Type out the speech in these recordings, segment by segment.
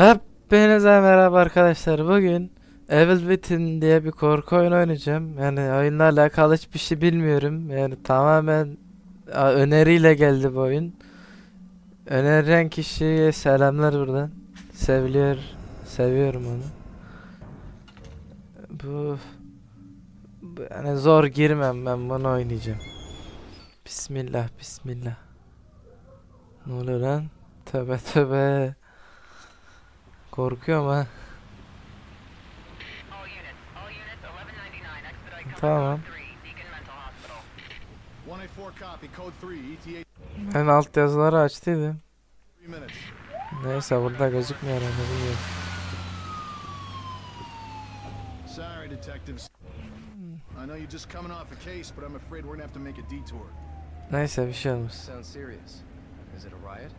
Hepinize merhaba arkadaşlar. Bugün Evil Within diye bir korku oyunu oynayacağım. Yani oyunla alakalı hiçbir şey bilmiyorum. Yani tamamen öneriyle geldi bu oyun. Öneren kişiye selamlar buradan. Seviliyor, seviyorum onu. Bu, bu yani zor girmem ben bunu oynayacağım. Bismillah, bismillah. Ne oluyor lan? Tövbe tövbe. Korkuyorum ha. All units, all units, 1199, expedite cover Tamam. code 3, Beacon Mental Hospital. 184 copy, code 3, ETA Ben alt yazıları açtıydım. 3 minutes. Neyse burada gözükmüyor herhalde bilmiyorum. Sorry, detectives. I know you're just coming off a case, but I'm afraid we're gonna have to make a detour. Neyse bir şey olmaz. Sounds serious. Is it a riot?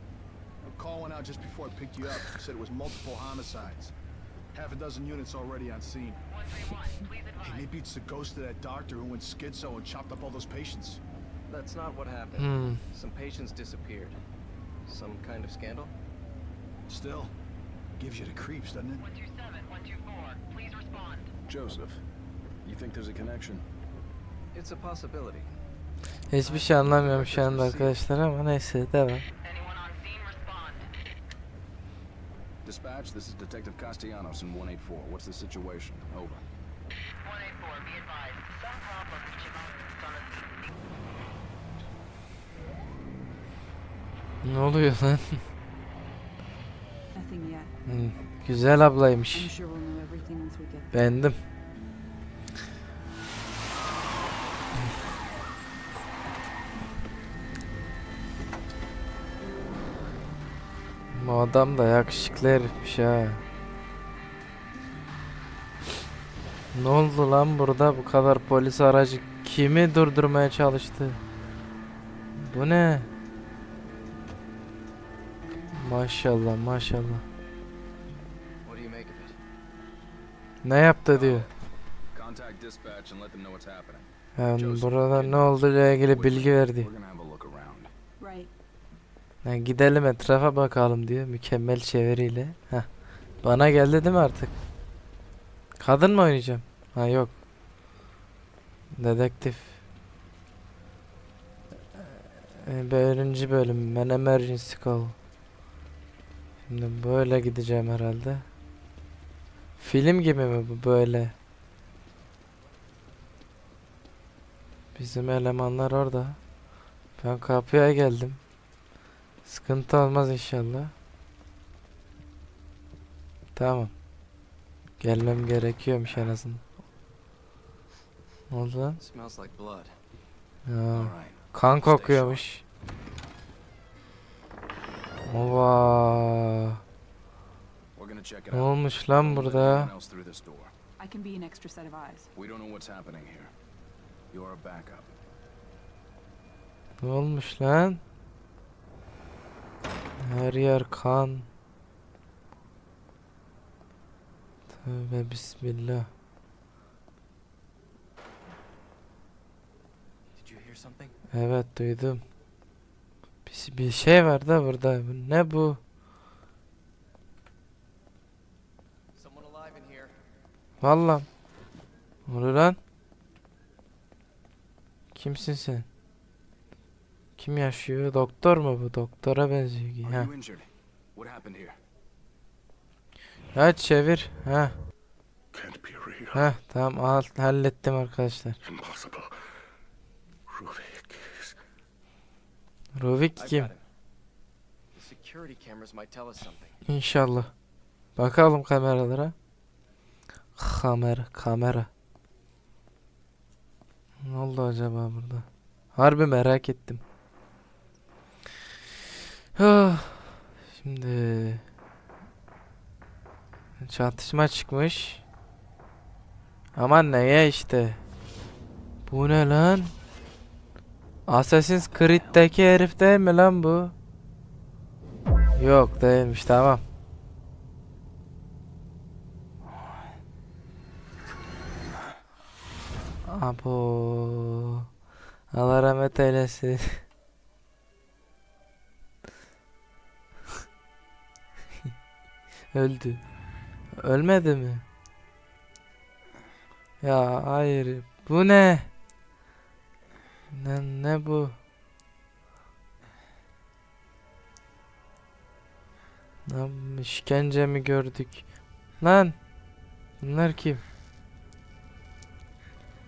A call went out just before I picked you up. Said it was multiple homicides. Half a dozen units already on scene. 131, please Hey, maybe it's the ghost of that doctor who went schizo and chopped up all those patients. That's not what happened. Hmm. Some patients disappeared. Some kind of scandal? Still, gives you the creeps, doesn't it? 127, 124, please respond. Joseph, you think there's a connection? It's a possibility. Hiçbir şey anlamıyorum şu anda arkadaşlar ama neyse devam. Dispatch, this is Detective Castellanos in 184. What's the situation? Over. 184, be advised. Some problem. Ne oluyor lan? Güzel ablaymış. sure Bu adam da yakışıklı herifmiş ha. Ne oldu lan burada bu kadar polis aracı kimi durdurmaya çalıştı? Bu ne? Maşallah maşallah. Ne yaptı diyor. Happening. Yani burada ne olduğuyla ilgili bilgi verdi. We're gonna have a look around. Right. Yani gidelim etrafa bakalım diyor mükemmel çeviriyle. Heh. Bana geldi değil mi artık? Kadın mı oynayacağım? Ha yok. Dedektif. Ee, Birinci bölüm. Ben emergency call. Şimdi böyle gideceğim herhalde. Film gibi mi bu böyle? Bizim elemanlar orada. Ben kapıya geldim. Sıkıntı olmaz inşallah. Tamam. Gelmem gerekiyormuş en azından. Ne oldu lan? Smells like blood. Ya, kan kokuyormuş. Ova. Ne olmuş lan burada? I can be an extra set of eyes. We don't know what's happening here. You're a backup. Ne olmuş lan? Her yer kan. Tövbe bismillah. Evet duydum. Bir, bir şey var da burada. Bu Ne bu? Vallahi. Ne lan? Kimsin sen? Kim yaşıyor? Doktor mu bu? Doktora benziyor. ki. Ha. Ha çevir. Ha. Ha tamam al, hallettim arkadaşlar. Ruvik kim? İnşallah. Bakalım kameralara. Kamera, kamera. Ne oldu acaba burada? Harbi merak ettim. Ah, Şimdi çatışma çıkmış. Aman neye işte. Bu ne lan? Assassin's Creed'deki herif değil mi lan bu? Yok değilmiş tamam. Abo. Allah rahmet eylesin. Öldü. Ölmedi mi? Ya hayır. Bu ne? Ne ne bu? Lan işkence mi gördük? Lan bunlar kim?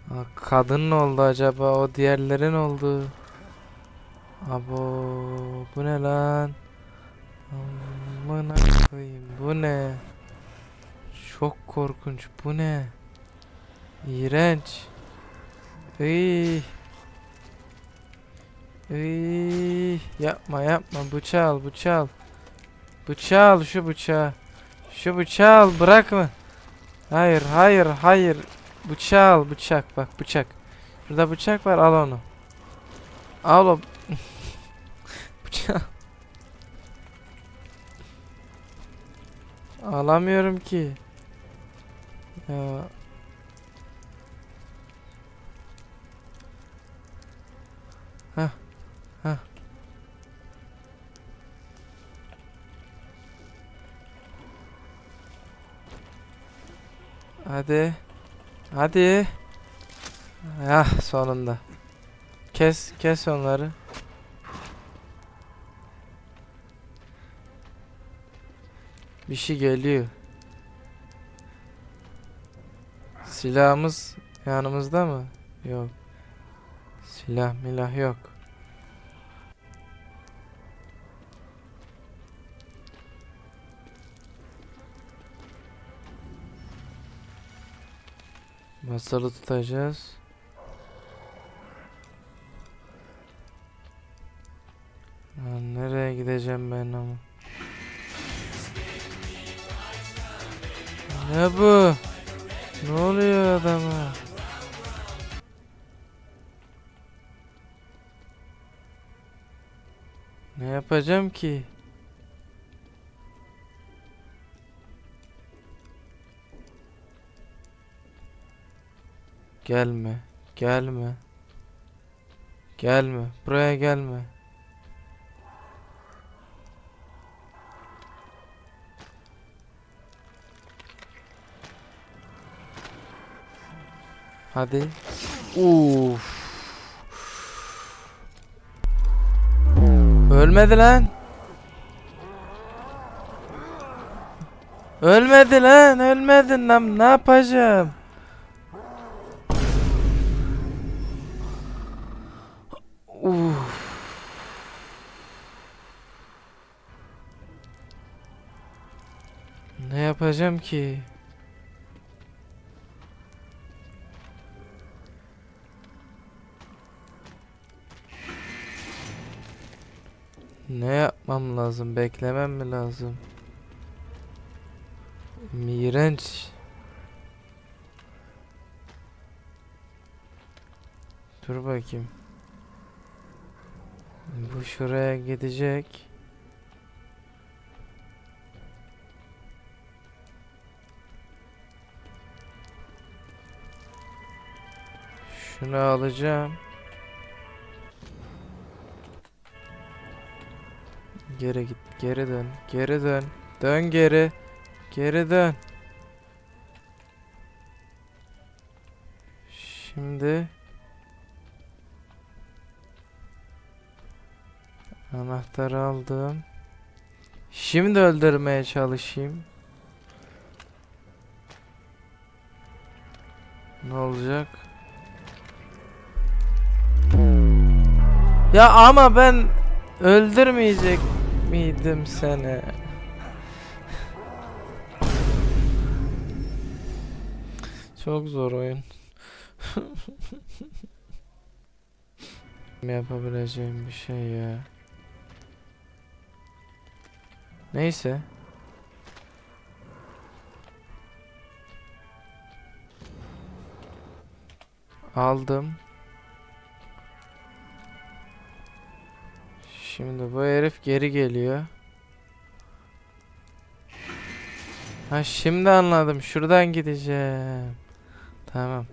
Ha, kadın ne oldu acaba? O diğerlerin oldu. Abo bu ne lan? Amına koyayım bu ne? Çok korkunç bu ne? İğrenç. Iy. Iy. Yapma yapma bıçağı al bıçağı al. Bıçağı al şu bıçağı. Şu bıçağı al bırakma. Hayır hayır hayır. Bıçağı al bıçak bak bıçak. Şurada bıçak var al onu. Al o. bıçağı. Alamıyorum ki. Ya. Hah. Hah. Hadi. Hadi. Ah sonunda. Kes kes onları. Bir şey geliyor. Silahımız yanımızda mı? Yok. Silah milah yok. Basılı tutacağız. Nereye gideceğim ben ama? Ne bu? Ne oluyor adama? Ne yapacağım ki? Gelme, gelme. Gelme, buraya gelme. Hadi. Uf. Ölmedi lan. Ölmedi lan, ölmedin lan. Ne yapacağım? Uf. Ne yapacağım ki? Ne yapmam lazım? Beklemem mi lazım? İğrenç. Dur bakayım. Bu şuraya gidecek. Şunu alacağım. Geri git, geri dön, geri dön. Dön geri. Geri dön. Şimdi anahtarı aldım. Şimdi öldürmeye çalışayım. Ne olacak? Ya ama ben öldürmeyecek miydim seni? Çok zor oyun. Yapabileceğim bir şey ya. Neyse. Aldım. Şimdi bu herif geri geliyor. Ha şimdi anladım. Şuradan gideceğim. Tamam.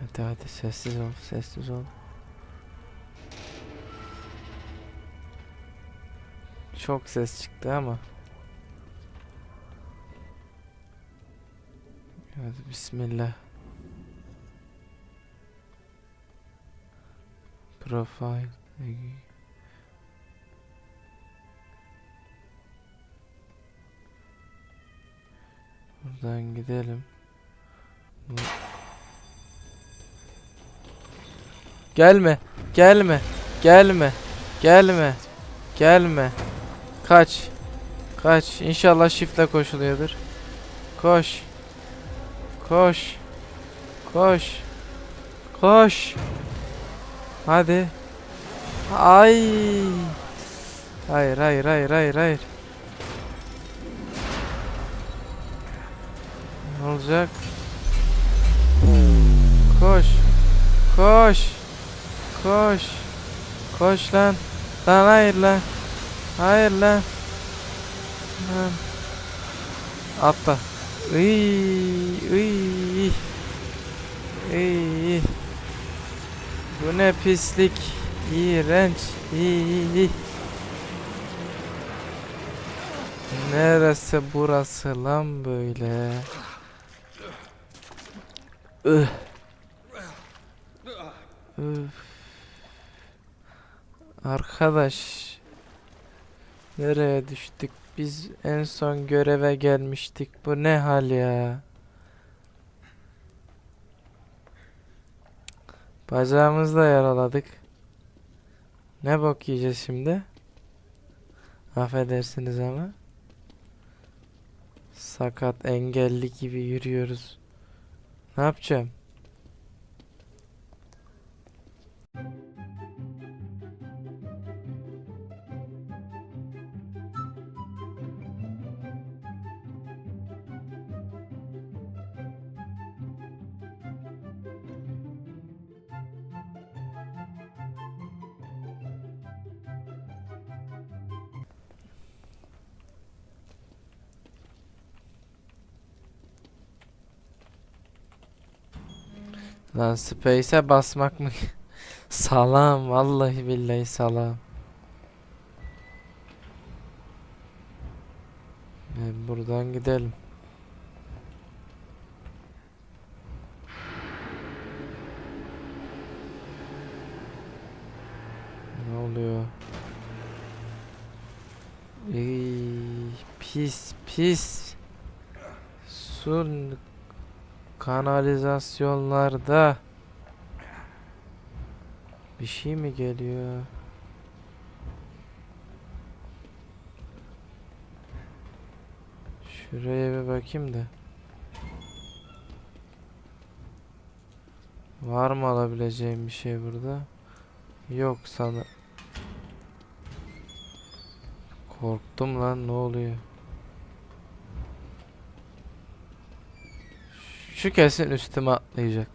Hadi hadi sessiz ol, sessiz ol. çok ses çıktı ama. Hadi bismillah. Profile. Buradan gidelim. Gelme. Gelme. Gelme. Gelme. Gelme. Kaç. Kaç. İnşallah shiftle koşuluyordur. Koş. Koş. Koş. Koş. Hadi. Ay. Hayır hayır hayır hayır hayır. Ne olacak? Koş. Koş. Koş. Koş lan. Lan hayır lan. Hayır lan. Lan. Atla. Iy, iy. Iy. Bu ne pislik. İğrenç. İy. Neresi burası lan böyle? Üh. Üf. Arkadaş. Nereye düştük? Biz en son göreve gelmiştik. Bu ne hal ya? Bacağımızı da yaraladık. Ne bok yiyeceğiz şimdi? Affedersiniz ama. Sakat engelli gibi yürüyoruz. Ne yapacağım? Lan space'e basmak mı? salam vallahi billahi salam. E, buradan gidelim. Ne oluyor? Ey, pis pis. Su kanalizasyonlarda bir şey mi geliyor? Şuraya bir bakayım da. Var mı alabileceğim bir şey burada? Yok sana. Korktum lan ne oluyor? Şu kesin üstüme atlayacak.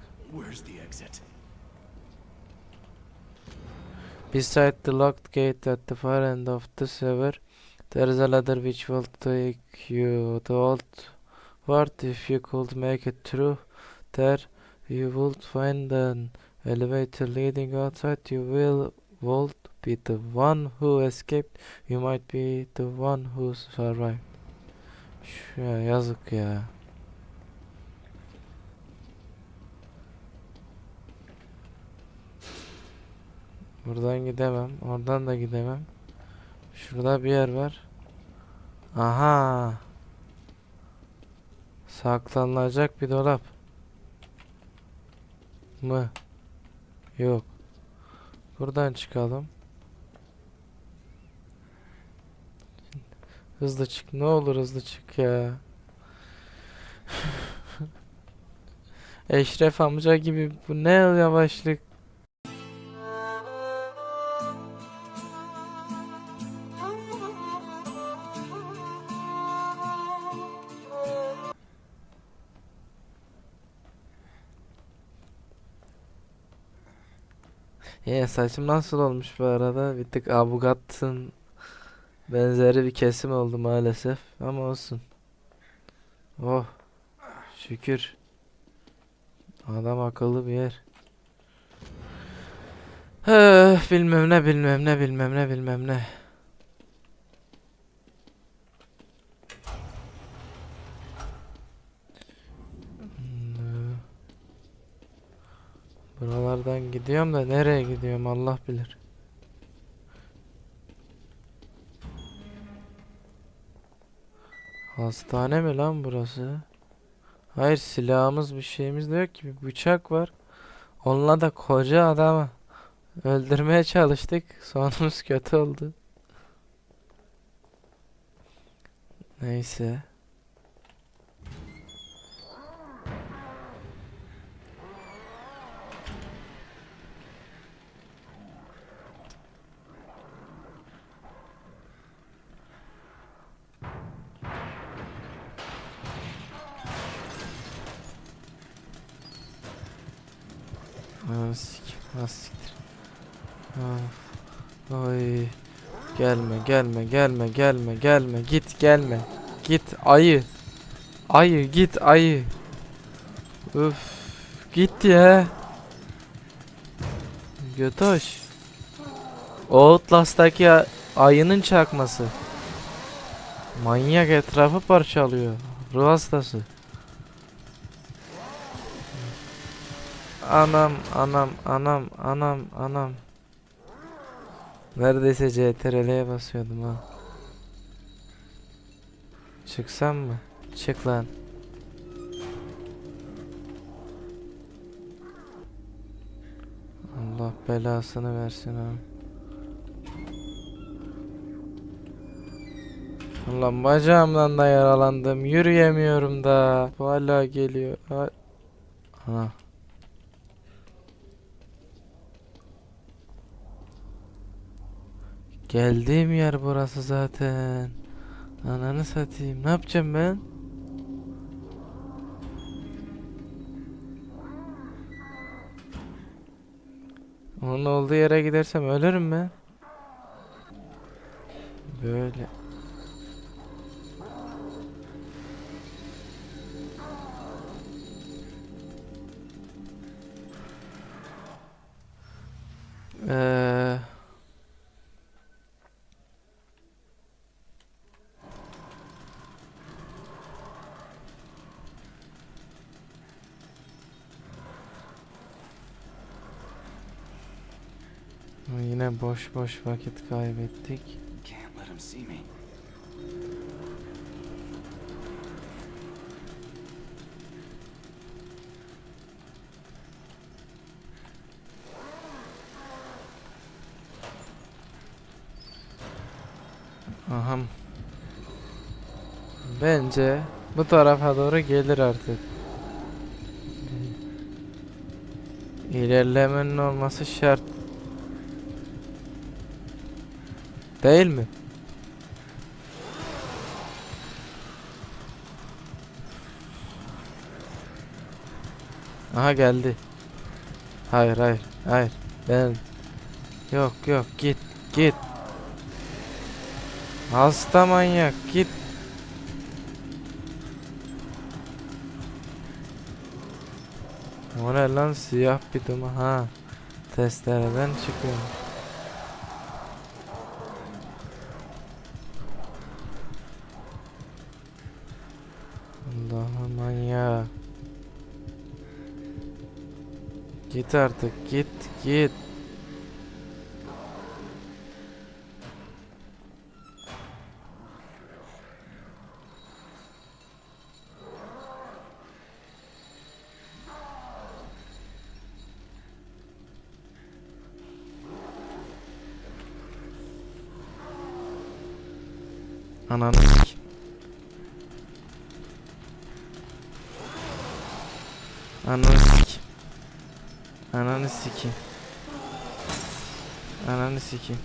Beside the locked gate at the far end of the sewer, there is a ladder which will take you to old ward. If you could make it through there, you would find an elevator leading outside. You will would be the one who escaped. You might be the one who survived. Ya yazık ya. Buradan gidemem. Oradan da gidemem. Şurada bir yer var. Aha. Saklanılacak bir dolap. Mı? Yok. Buradan çıkalım. Hızlı çık. Ne olur hızlı çık ya. Eşref amca gibi bu ne yavaşlık. Saçım nasıl olmuş bu arada? Bir tık Abugat'ın benzeri bir kesim oldu maalesef. Ama olsun. Oh. Şükür. Adam akıllı bir yer. Öf, bilmem ne bilmem ne bilmem ne bilmem ne. Gidiyorum da nereye gidiyorum Allah bilir. Hastane mi lan burası? Hayır silahımız bir şeyimiz de yok ki bir bıçak var. Onunla da koca adamı öldürmeye çalıştık. Sonumuz kötü oldu. Neyse. Sikim, ha siktir. Oy. Gelme, gelme, gelme, gelme, gelme. Git, gelme. Git ayı. Ayı, git ayı. Üf. Git ya. Götoş. Outlast'taki ayının çakması. Manyak etrafı parçalıyor. Ruh hastası. Anam, anam, anam, anam, anam. Neredeyse CTRL'ye basıyordum ha. Çıksam mı? Çık lan. Allah belasını versin ha. Allah bacağımdan da yaralandım. Yürüyemiyorum da. Hala geliyor. Ha. Ha. Geldiğim yer burası zaten. Ananı satayım. Ne yapacağım ben? Onun olduğu yere gidersem ölürüm ben. Böyle. Yine boş boş vakit kaybettik. Aha. Bence bu tarafa doğru gelir artık. İlerlemenin olması şart. Değil mi? Aha geldi. Hayır hayır hayır. Ben Yok yok git git. Hasta manyak git. O ne lan siyah bir duman ha. Testereden çıkıyor. Git artık git git. Ananı sik- Ananı sikeyim. Ananı sikeyim. Ananı sikeyim.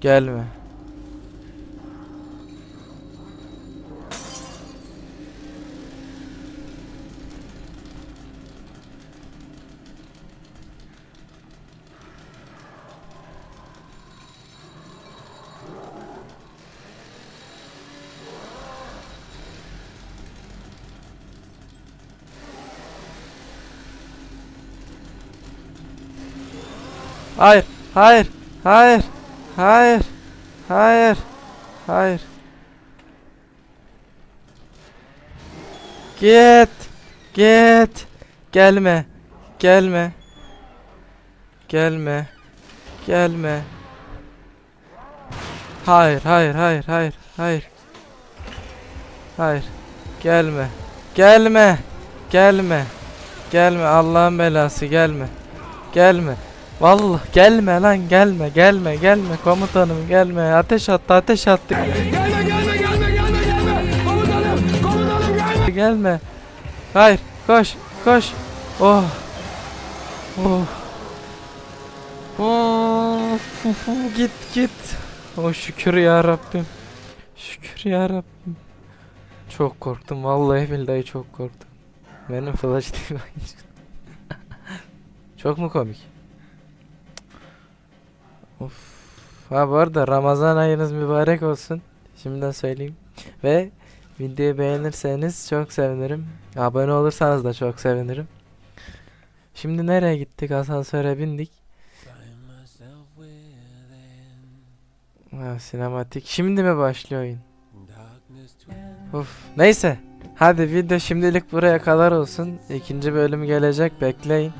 Gelme. Hayır, hayır, hayır, hayır, hayır, hayır. Git. Git. Gelme. Gelme. Gelme. Gelme. Hayır, hayır, hayır, hayır, hayır. Hayır. Gelme. Gelme. Gelme. Gelme Allah'ın belası gelme. Gelme. Vallahi gelme lan gelme gelme gelme komutanım gelme ateş attı ateş attı. Gelme gelme gelme gelme gelme komutanım komutanım gelme. Gelme. Hayır koş koş. Oh. Oh. Oh. git git. Oh şükür ya Rabbim. Şükür ya Rabbim. Çok korktum vallahi billahi çok korktum. Benim flash değil Çok mu komik? Of. Ha bu arada Ramazan ayınız mübarek olsun. Şimdiden söyleyeyim. Ve videoyu beğenirseniz çok sevinirim. Abone olursanız da çok sevinirim. Şimdi nereye gittik? Asansöre bindik. Ha, sinematik. Şimdi mi başlıyor oyun? Of. Neyse. Hadi video şimdilik buraya kadar olsun. İkinci bölüm gelecek. Bekleyin.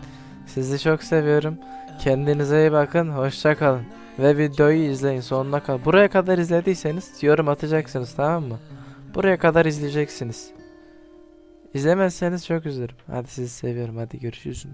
Sizi çok seviyorum. Kendinize iyi bakın. Hoşça kalın. Ve videoyu izleyin sonuna kadar. Buraya kadar izlediyseniz yorum atacaksınız tamam mı? Buraya kadar izleyeceksiniz. İzlemezseniz çok üzülürüm. Hadi sizi seviyorum. Hadi görüşürüz.